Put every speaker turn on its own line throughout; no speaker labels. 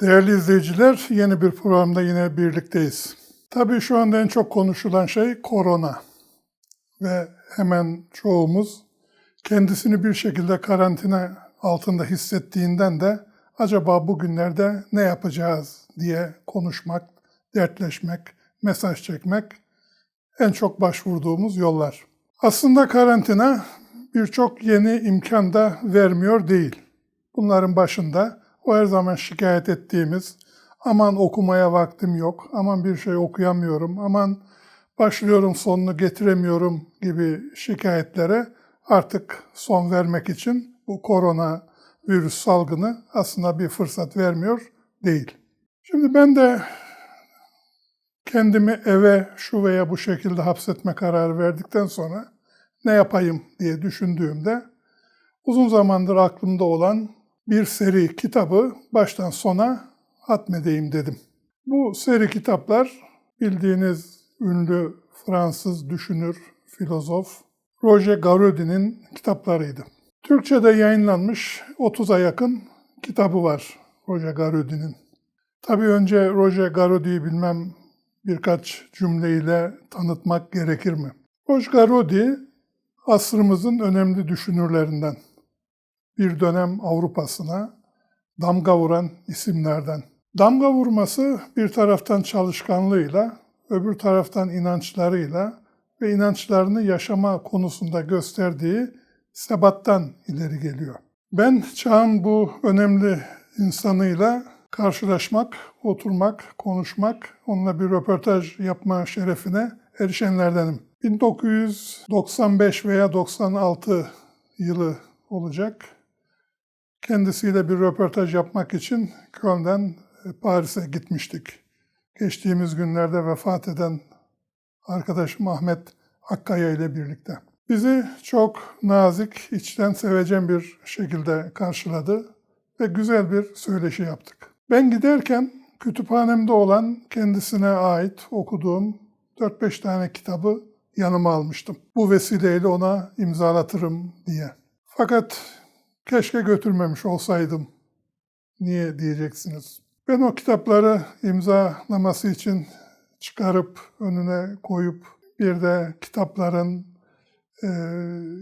Değerli izleyiciler, yeni bir programda yine birlikteyiz. Tabii şu anda en çok konuşulan şey korona. Ve hemen çoğumuz kendisini bir şekilde karantina altında hissettiğinden de acaba bugünlerde ne yapacağız diye konuşmak, dertleşmek, mesaj çekmek en çok başvurduğumuz yollar. Aslında karantina birçok yeni imkan da vermiyor değil. Bunların başında o her zaman şikayet ettiğimiz aman okumaya vaktim yok, aman bir şey okuyamıyorum, aman başlıyorum sonunu getiremiyorum gibi şikayetlere artık son vermek için bu korona virüs salgını aslında bir fırsat vermiyor değil. Şimdi ben de kendimi eve şu veya bu şekilde hapsetme kararı verdikten sonra ne yapayım diye düşündüğümde uzun zamandır aklımda olan bir seri kitabı baştan sona hatmedeyim dedim. Bu seri kitaplar bildiğiniz ünlü Fransız düşünür, filozof Roger Garaudy'nin kitaplarıydı. Türkçe'de yayınlanmış 30'a yakın kitabı var Roger Garaudy'nin. Tabii önce Roger Garaudy'yi bilmem birkaç cümleyle tanıtmak gerekir mi? Roger Garaudy asrımızın önemli düşünürlerinden. Bir dönem Avrupa'sına damga vuran isimlerden. Damga vurması bir taraftan çalışkanlığıyla, öbür taraftan inançlarıyla ve inançlarını yaşama konusunda gösterdiği sebattan ileri geliyor. Ben çağın bu önemli insanıyla karşılaşmak, oturmak, konuşmak, onunla bir röportaj yapma şerefine erişenlerdenim. 1995 veya 96 yılı olacak. Kendisiyle bir röportaj yapmak için Köln'den Paris'e gitmiştik. Geçtiğimiz günlerde vefat eden arkadaşım Ahmet Akkaya ile birlikte. Bizi çok nazik, içten sevecen bir şekilde karşıladı ve güzel bir söyleşi yaptık. Ben giderken kütüphanemde olan kendisine ait okuduğum 4-5 tane kitabı yanıma almıştım. Bu vesileyle ona imzalatırım diye. Fakat keşke götürmemiş olsaydım. Niye diyeceksiniz. Ben o kitapları imzalaması için çıkarıp önüne koyup bir de kitapların e,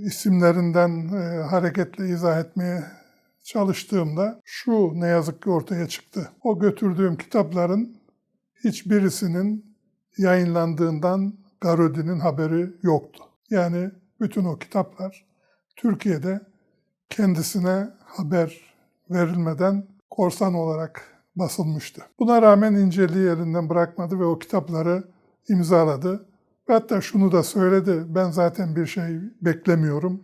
isimlerinden e, hareketle izah etmeye çalıştığımda şu ne yazık ki ortaya çıktı. O götürdüğüm kitapların hiçbirisinin yayınlandığından Garaudy'nin haberi yoktu. Yani bütün o kitaplar Türkiye'de kendisine haber verilmeden korsan olarak basılmıştı. Buna rağmen inceliği elinden bırakmadı ve o kitapları imzaladı. Ve hatta şunu da söyledi, ben zaten bir şey beklemiyorum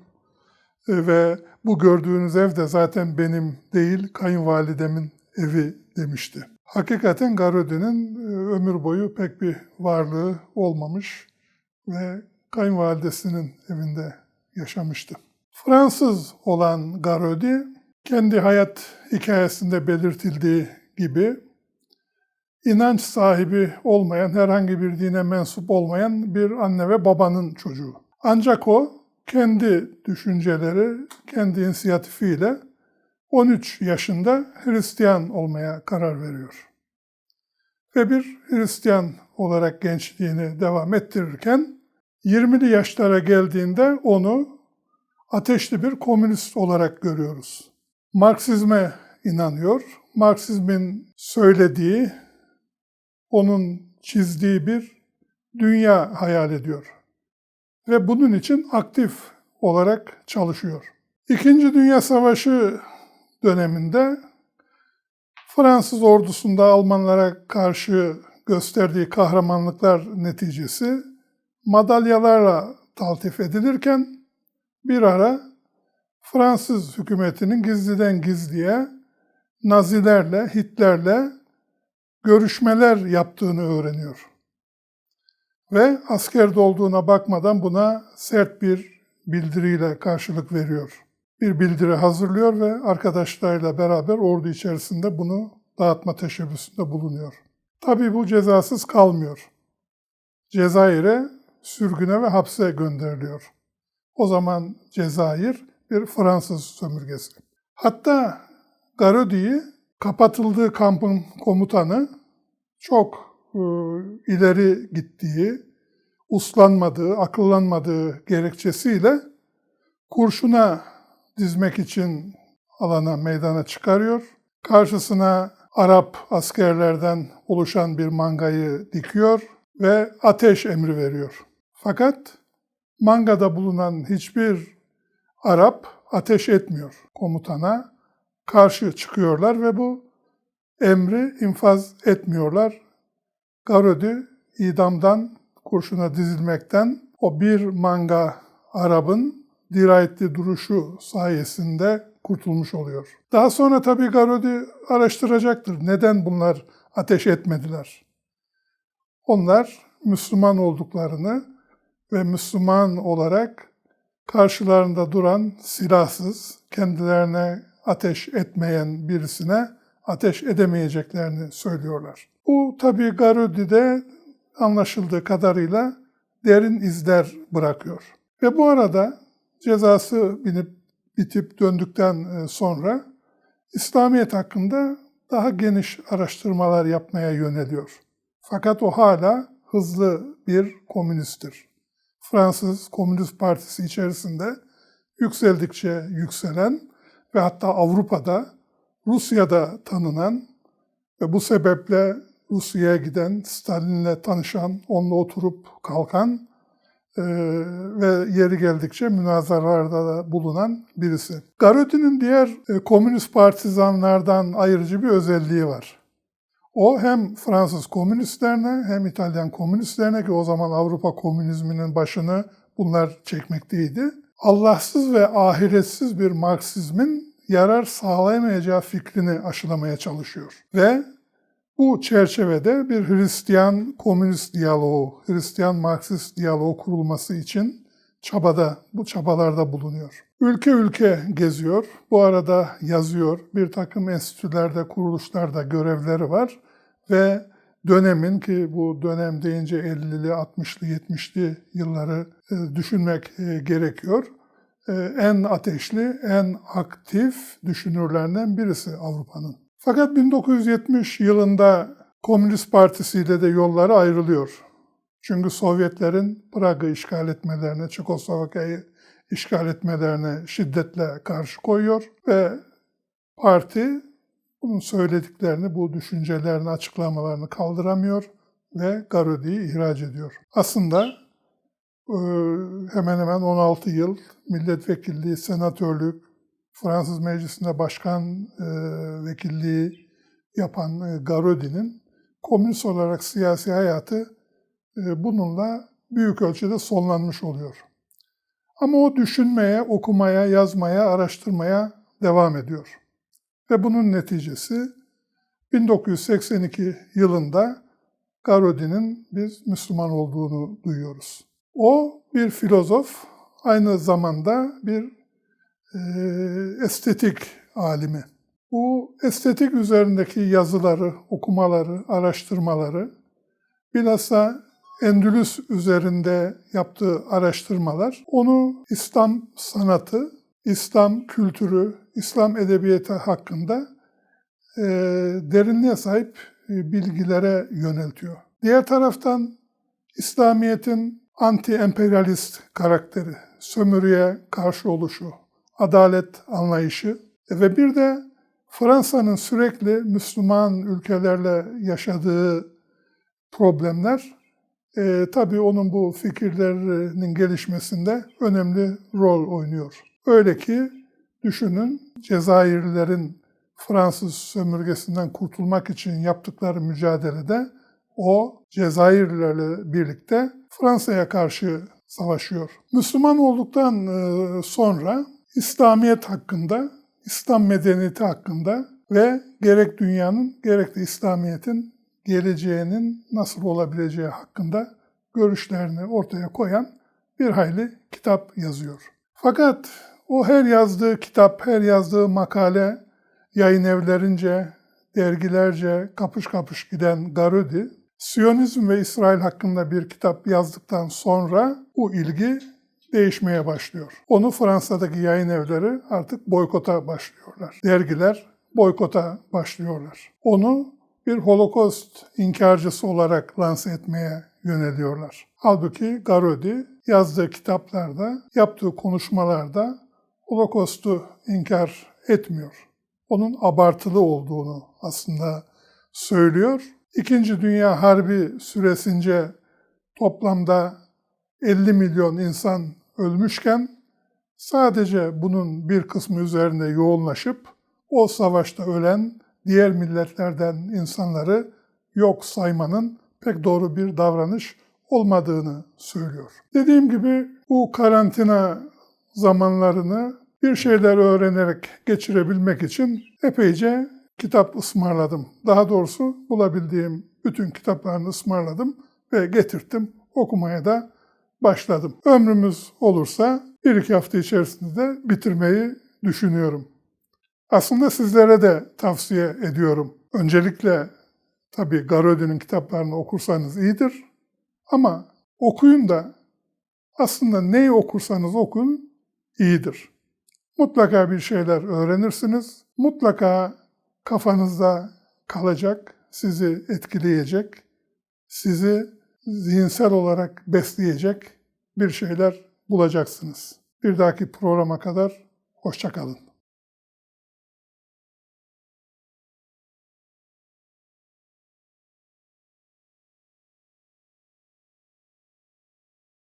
E, ve bu gördüğünüz ev de zaten benim değil, kayınvalidemin evi demişti. Hakikaten Garaudy'nin e, ömür boyu pek bir varlığı olmamış ve kayınvalidesinin evinde yaşamıştı. Fransız olan Garaudy, kendi hayat hikayesinde belirtildiği gibi inanç sahibi olmayan, herhangi bir dine mensup olmayan bir anne ve babanın çocuğu. Ancak o kendi düşünceleri, kendi inisiyatifiyle 13 yaşında Hristiyan olmaya karar veriyor. Ve bir Hristiyan olarak gençliğini devam ettirirken 20'li yaşlara geldiğinde onu ateşli bir komünist olarak görüyoruz. Marksizme inanıyor. Marksizmin söylediği, onun çizdiği bir dünya hayal ediyor. Ve bunun için aktif olarak çalışıyor. İkinci Dünya Savaşı döneminde Fransız ordusunda Almanlara karşı gösterdiği kahramanlıklar neticesi madalyalarla taltif edilirken bir ara Fransız hükümetinin gizliden gizliye Nazilerle, Hitler'le görüşmeler yaptığını öğreniyor. Ve askerde olduğuna bakmadan buna sert bir bildiriyle karşılık veriyor. Bir bildiri hazırlıyor ve arkadaşlarıyla beraber ordu içerisinde bunu dağıtma teşebbüsünde bulunuyor. Tabii bu cezasız kalmıyor. Cezayir'e sürgüne ve hapse gönderiliyor. O zaman Cezayir bir Fransız sömürgesi. Hatta Garaudy'yi kapatıldığı kampın komutanı çok e, ileri gittiği, uslanmadığı, akıllanmadığı gerekçesiyle kurşuna dizmek için alana meydana çıkarıyor. Karşısına Arap askerlerden oluşan bir mangayı dikiyor ve ateş emri veriyor. Fakat mangada bulunan hiçbir Arap ateş etmiyor komutana. Karşı çıkıyorlar ve bu emri infaz etmiyorlar. Garodi idamdan kurşuna dizilmekten o bir manga Arap'ın dirayetli duruşu sayesinde kurtulmuş oluyor. Daha sonra tabii Garodi araştıracaktır. Neden bunlar ateş etmediler? Onlar Müslüman olduklarını ve Müslüman olarak karşılarında duran silahsız, kendilerine ateş etmeyen birisine ateş edemeyeceklerini söylüyorlar. Bu tabii Garudi'de anlaşıldığı kadarıyla derin izler bırakıyor. Ve bu arada cezası binip bitip döndükten sonra İslamiyet hakkında daha geniş araştırmalar yapmaya yöneliyor. Fakat o hala hızlı bir komünisttir. Fransız Komünist Partisi içerisinde yükseldikçe yükselen ve hatta Avrupa'da, Rusya'da tanınan ve bu sebeple Rusya'ya giden, Stalin'le tanışan, onunla oturup kalkan e, ve yeri geldikçe münazaralarda da bulunan birisi. Garodin'in diğer e, komünist partizanlardan ayırıcı bir özelliği var. O hem Fransız komünistlerine hem İtalyan komünistlerine ki o zaman Avrupa komünizminin başını bunlar çekmekteydi. Allahsız ve ahiretsiz bir Marksizmin yarar sağlayamayacağı fikrini aşılamaya çalışıyor. Ve bu çerçevede bir Hristiyan komünist diyaloğu, Hristiyan Marksist diyaloğu kurulması için çabada, bu çabalarda bulunuyor. Ülke ülke geziyor, bu arada yazıyor, bir takım enstitülerde, kuruluşlarda görevleri var ve dönemin ki bu dönem deyince 50'li, 60'lı, 70'li yılları e, düşünmek e, gerekiyor. E, en ateşli, en aktif düşünürlerinden birisi Avrupa'nın. Fakat 1970 yılında Komünist Partisi ile de yolları ayrılıyor. Çünkü Sovyetlerin Prag'ı işgal etmelerine, Çekoslovakya'yı işgal etmelerine şiddetle karşı koyuyor ve parti bunun söylediklerini, bu düşüncelerini, açıklamalarını kaldıramıyor ve Garodi'yi ihraç ediyor. Aslında e, hemen hemen 16 yıl milletvekilliği, senatörlük, Fransız Meclisi'nde başkan e, vekilliği yapan e, Garodi'nin komünist olarak siyasi hayatı bununla büyük ölçüde sonlanmış oluyor. Ama o düşünmeye, okumaya, yazmaya, araştırmaya devam ediyor. Ve bunun neticesi 1982 yılında Garodi'nin biz Müslüman olduğunu duyuyoruz. O bir filozof, aynı zamanda bir e, estetik alimi. Bu estetik üzerindeki yazıları, okumaları, araştırmaları, bilhassa Endülüs üzerinde yaptığı araştırmalar onu İslam sanatı, İslam kültürü, İslam edebiyatı hakkında e, derinliğe sahip e, bilgilere yöneltiyor. Diğer taraftan İslamiyet'in anti-emperyalist karakteri, sömürüye karşı oluşu, adalet anlayışı ve bir de Fransa'nın sürekli Müslüman ülkelerle yaşadığı problemler e, tabii onun bu fikirlerinin gelişmesinde önemli rol oynuyor. Öyle ki düşünün Cezayirlilerin Fransız sömürgesinden kurtulmak için yaptıkları mücadelede o Cezayirlilerle birlikte Fransa'ya karşı savaşıyor. Müslüman olduktan e, sonra İslamiyet hakkında, İslam medeniyeti hakkında ve gerek dünyanın gerek de İslamiyet'in geleceğinin nasıl olabileceği hakkında görüşlerini ortaya koyan bir hayli kitap yazıyor. Fakat o her yazdığı kitap, her yazdığı makale yayın evlerince, dergilerce kapış kapış giden Garudi, Siyonizm ve İsrail hakkında bir kitap yazdıktan sonra bu ilgi değişmeye başlıyor. Onu Fransa'daki yayın evleri artık boykota başlıyorlar. Dergiler boykota başlıyorlar. Onu bir holokost inkarcısı olarak lanse etmeye yöneliyorlar. Halbuki Garodi yazdığı kitaplarda, yaptığı konuşmalarda holokostu inkar etmiyor. Onun abartılı olduğunu aslında söylüyor. İkinci Dünya Harbi süresince toplamda 50 milyon insan ölmüşken sadece bunun bir kısmı üzerinde yoğunlaşıp o savaşta ölen diğer milletlerden insanları yok saymanın pek doğru bir davranış olmadığını söylüyor. Dediğim gibi bu karantina zamanlarını bir şeyler öğrenerek geçirebilmek için epeyce kitap ısmarladım. Daha doğrusu bulabildiğim bütün kitaplarını ısmarladım ve getirttim. Okumaya da başladım. Ömrümüz olursa bir iki hafta içerisinde de bitirmeyi düşünüyorum. Aslında sizlere de tavsiye ediyorum. Öncelikle tabii Garodi'nin kitaplarını okursanız iyidir. Ama okuyun da aslında neyi okursanız okuyun iyidir. Mutlaka bir şeyler öğrenirsiniz. Mutlaka kafanızda kalacak, sizi etkileyecek, sizi zihinsel olarak besleyecek bir şeyler bulacaksınız. Bir dahaki programa kadar hoşçakalın.